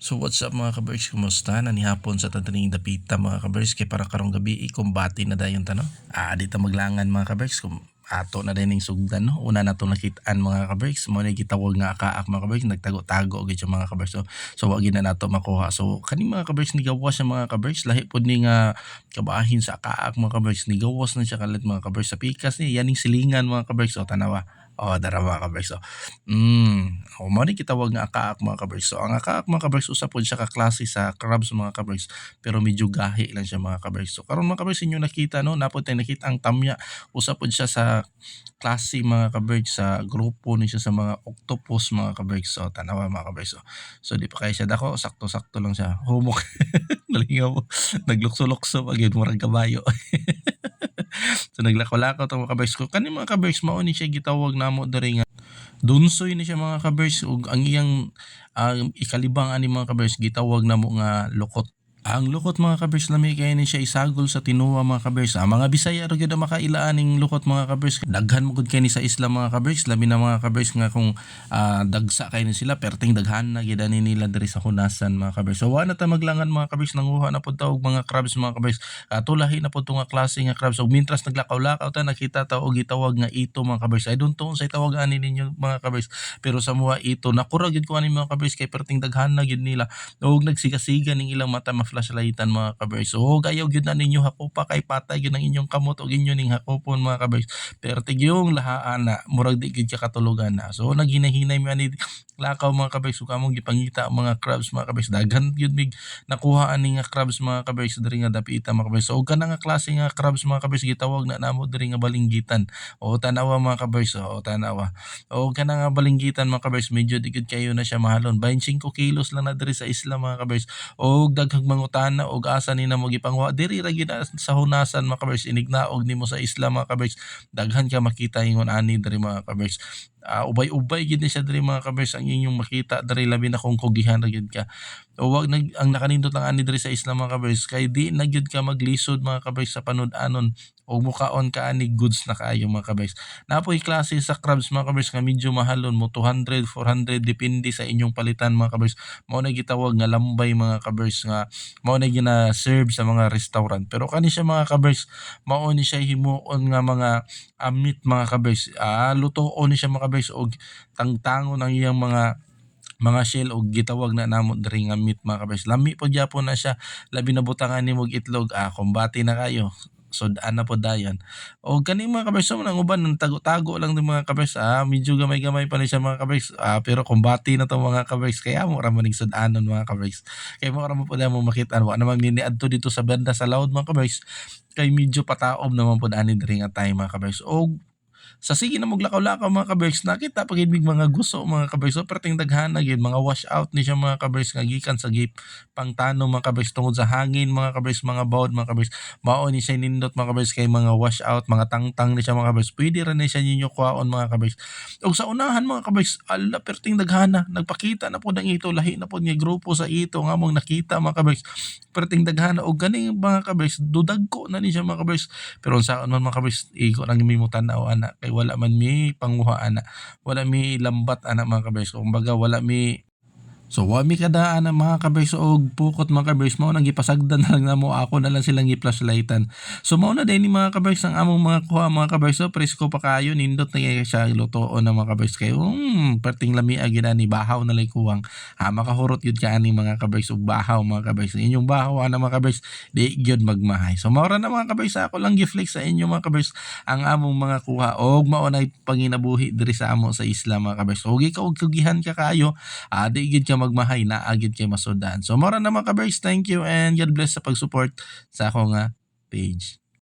So what's up mga kabers, kumusta? Nanihapon sa tataning dapita mga kabers, kay para karong gabi ikumbati na dayon tano. Ah, dito maglangan mga kabers, kum ato na din yung sugdan no. Una na to nakitaan mga kabers, mo na gitawag nga akaak mga kabers, nagtago-tago yung mga kabers. So, so wag na nato makuha. So kani mga kabers ni gawas sa mga kabers, lahi pod ni nga kabahin sa akaak mga kabers, ni gawas na siya kalit mga kabers sa pikas ni yaning silingan mga kabers. So tanawa. Oh, dara mga kabers. So, Mm, o mo ni kitawag nga akaak mga kabers. So ang akaak mga kabers usa pod siya ka klase sa crabs mga kabers, pero medyo gahi lang siya mga kabers. So karon mga kabers inyo nakita no, napod tayo nakita ang tamya usa pod siya sa klase mga kabers sa grupo ni siya sa mga octopus mga kabers. So tanawa mga kabers. So, di pa kay siya dako, sakto-sakto lang siya. Humok. Nalingaw. Naglukso-lukso pag yun murag kabayo. so naglakaw-lakaw tong mga kabers ko. Kani mga kabers mao ni siya gitawag namo diri nga Dunsoy ni siya mga kabers ug ang iyang ah, ikalibang ani mga kabers gitawag na mo nga lukot. Ang lukot mga kabers lami kay ni siya isagol sa tinuwa mga kabers. Ang mga Bisaya ra gyud makailaan lukot mga kabers. Daghan mo gud kay ni sa isla mga kabers, labi na mga kabers nga kung ah, dagsa kay ni sila perting daghan na gyud ani nila diri sa hunasan mga kabers. So wa na ta maglangan mga kabers nanguha na pud ta mga crabs mga kabers. Katulahi na pud nga klase nga crabs ug mintras naglakaw-lakaw ta nakita ta gitawag nga ito mga kabers. I don't know sa tawag ani ninyo mga kabers pero sa mga ito nakura gyud ko ani mga kabers kay perting daghan na gyud nila og nagsigasiga ning ilang mata ma-flashlightan mga kabers og ayaw gyud na ninyo hakupa kay patay gyud ang inyong kamot og inyo ning hakupon mga kabers perting yung lahaan na murag di gyud ka katulugan na. So naghinahinay mi ani lakaw mga kabers ug among gipangita ang mga crabs mga kabers daghan gyud mig nakuha ani nga crabs mga kabers diri nga dapita mga kabers og kana nga klase nga crabs mga kabers gitawag na namo diri nga balinggitan. O tanawa mga kabers o tanawa. O kana nga balinggitan mga kabers medyo digid kayo na siya mahalon. 25 kilos lang na diri sa isla mga kabers og daghang mangutana og asa ni na mo gipangwa. Diri ra na sa hunasan mga kabers inignaog nimo sa isla mga kabers daghan ka makita ingon ani diri mga kabers Ah, ubay-ubay gid siya diri mga kabers ang inyong makita diri labi na kung kugihan gyud ka o wag nag ang nakanindot lang ani diri sa isla mga kabers kay di na gyud ka maglisod mga kabers sa panud-anon o mukaon ka ani goods na kaayo mga kabers Napoy klase sa crabs mga kabers nga medyo mahalon mo 200, 400 depende sa inyong palitan mga kabers. Mao na gitawag nga lambay mga kabers nga mao na gina-serve sa mga restaurant. Pero kani siya mga kabers, mao ni siya himuon nga mga ah, meat mga kabers. Ah, lutoon ni siya mga kabers og tangtangon ang iyang mga mga shell og gitawag na namo diri nga meat mga kabers. Lami po gyapon na siya. Labi na butangan nimo og itlog ah kumbati na kayo. Sudan na po dayon. O kani mga kabers mo nang uban nang tago-tago lang ng mga kabers ah medyo gamay-gamay pa ni siya mga kabers ah pero kumbati na to mga kabers kaya mo ra maning sudanon mga kabers kay mo ra mo pud mo makita. Wa naman mini adto dito sa banda sa loud mga kabers kay medyo pataom naman pud ani diri nga time mga kabers og sa sige na maglakaw-lakaw mga kabers nakita pag mig mga gusto mga kabers so perting daghan na gyud mga wash out ni siya mga kabers nga gikan sa gip pangtano mga kabers tungod sa hangin mga kabers mga bawd mga kabers mao ni siya nindot mga kabers kay mga wash out mga tangtang ni siya mga kabers pwede ra ni siya ninyo kuhaon mga kabers ug sa unahan mga kabers ala perting daghana nagpakita na pud ang ito lahi na pud nga grupo sa ito nga mong nakita mga kabers perting daghana og gani mga kabers dudagko na ni siya mga kabers pero sa man mga kabers iko lang mi mo tanaw ana kay wala man mi panguha ana wala mi lambat ana mga kabers kumbaga wala mi So wa mi kadaan ang mga kabers og pukot mga kabers mao nang gipasagdan na lang namo ako na lang silang gi-flashlightan. So mao na din ni mga kabers ang among mga kuha mga kabers so presko pa kayo nindot na siya lutoon ng mga kabers kay um perting lami agi na ni bahaw na lay kuwang. Ha makahurot gyud ka ani mga kabers og bahaw mga kabers. Inyong bahaw ana mga kabers di gyud magmahay. So mao ra na mga kabers ako lang gi-flex sa inyo mga kabers ang among mga kuha og mao na panginabuhi diri sa amo sa isla mga kabers. Og ikaw og kugihan ka kayo ah, di gid ka magmahay na agid kay masudan. So mora na mga kabers, thank you and God bless sa pag-support sa akong nga page.